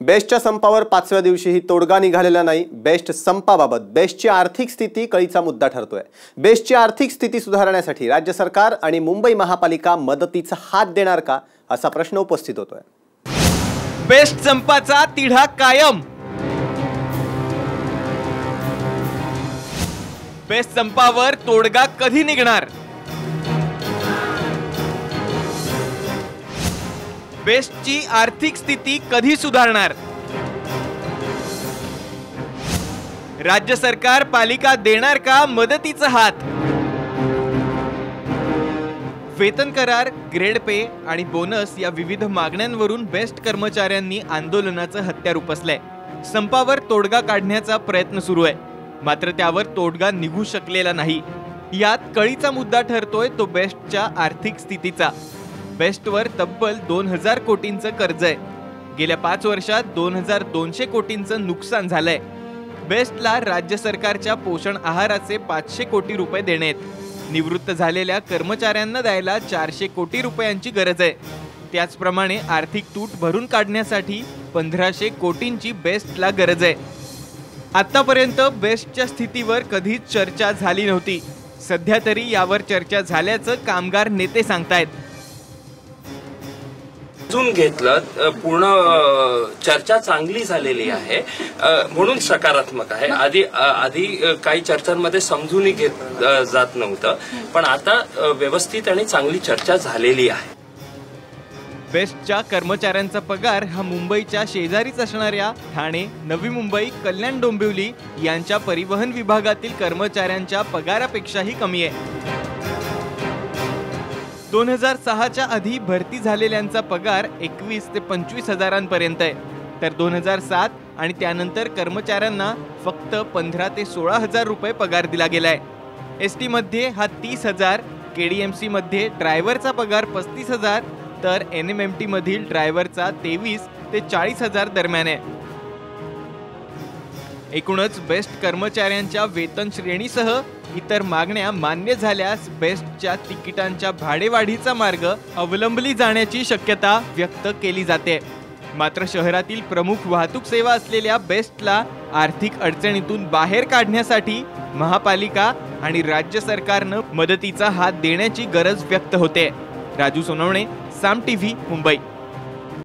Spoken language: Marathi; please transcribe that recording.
बेस्टच्या संपावर पाचव्या दिवशीही तोडगा निघालेला नाही. बेस्ट संपाबाबत बेस्टची आर्थिक स्थिती कळीचा मुद्दा ठरतोय. बेस्टची आर्थिक स्थिती सुधारण्यासाठी राज्य सरकार आणि मुंबई महापालिका मदतीचा हात देणार का असा प्रश्न उपस्थित होतोय. बेस्ट संपाचा तिढा कायम. बेस्ट संपावर तोडगा कधी निघणार? बेस्टची आर्थिक स्थिती कधी सुधारणार? राज्य सरकार पालिका देणार का मदतीचा हात? वेतन करार ग्रेड पे आणि बोनस या विविध मागण्यांवरून बेस्ट कर्मचाऱ्यांनी आंदोलनाचं हत्यार उपसलंय. संपावर तोडगा काढण्याचा प्रयत्न सुरू आहे. मात्र त्यावर तोडगा निघू शकलेला नाही. यात कळीचा मुद्दा ठरतोय तो बेस्टच्या आर्थिक स्थितीचा. बेस्टवर तब्बल दोन हजार कोटींचं कर्ज आहे. गेल्या पाच वर्षात दोन हजार दोनशे कोटींचं नुकसान झालंय. बेस्टला राज्य सरकारच्या पोषण आहाराचे पाचशे कोटी रुपये देण्यात निवृत्त झालेल्या कर्मचाऱ्यांना द्यायला चारशे कोटी रुपयांची गरज आहे. त्याचप्रमाणे आर्थिक तूट भरून काढण्यासाठी पंधराशे कोटींची बेस्टला गरज आहे. आतापर्यंत बेस्टच्या स्थितीवर कधीच चर्चा झाली नव्हती. सध्या तरी यावर चर्चा झाल्याचं कामगार नेते सांगतायत. समजून घेतलं पूर्ण चर्चा चांगली झालेली आहे म्हणून सकारात्मक आहे. आधी आधी काही चर्चांमध्ये समजूनही घेत जात नव्हतं पण आता व्यवस्थित आणि चांगली चर्चा झालेली आहे. बेस्टच्या कर्मचाऱ्यांचा पगार हा मुंबईच्या शेजारीच असणाऱ्या ठाणे नवी मुंबई कल्याण डोंबिवली यांच्या परिवहन विभागातील कर्मचाऱ्यांच्या पगारापेक्षाही कमी आहे. दोन हजार सहाच्या आधी भरती झालेल्यांचा पगार एकवीस ते पंचवीस हजारांपर्यंत आहे. तर दोन हजार सात आणि त्यानंतर कर्मचाऱ्यांना फक्त पंधरा ते सोळा हजार रुपये पगार दिला गेलाय एस टीमध्ये हा तीस हजार के डी एम सीमध्ये ड्रायव्हरचा पगार पस्तीस हजार तर एन एम एम टीमधील ड्रायव्हरचा तेवीस ते चाळीस हजार दरम्यान आहे. एकूणच बेस्ट कर्मचाऱ्यांच्या वेतन श्रेणीसह इतर मागण्या मान्य झाल्यास बेस्टच्या तिकिटांच्या भाडेवाढीचा मार्ग अवलंबली जाण्याची शक्यता व्यक्त केली जाते. मात्र शहरातील प्रमुख वाहतूक सेवा असलेल्या बेस्टला आर्थिक अडचणीतून बाहेर काढण्यासाठी महापालिका आणि राज्य सरकारनं मदतीचा हात देण्याची गरज व्यक्त होते. राजू सोनवणे साम टीव्ही मुंबई.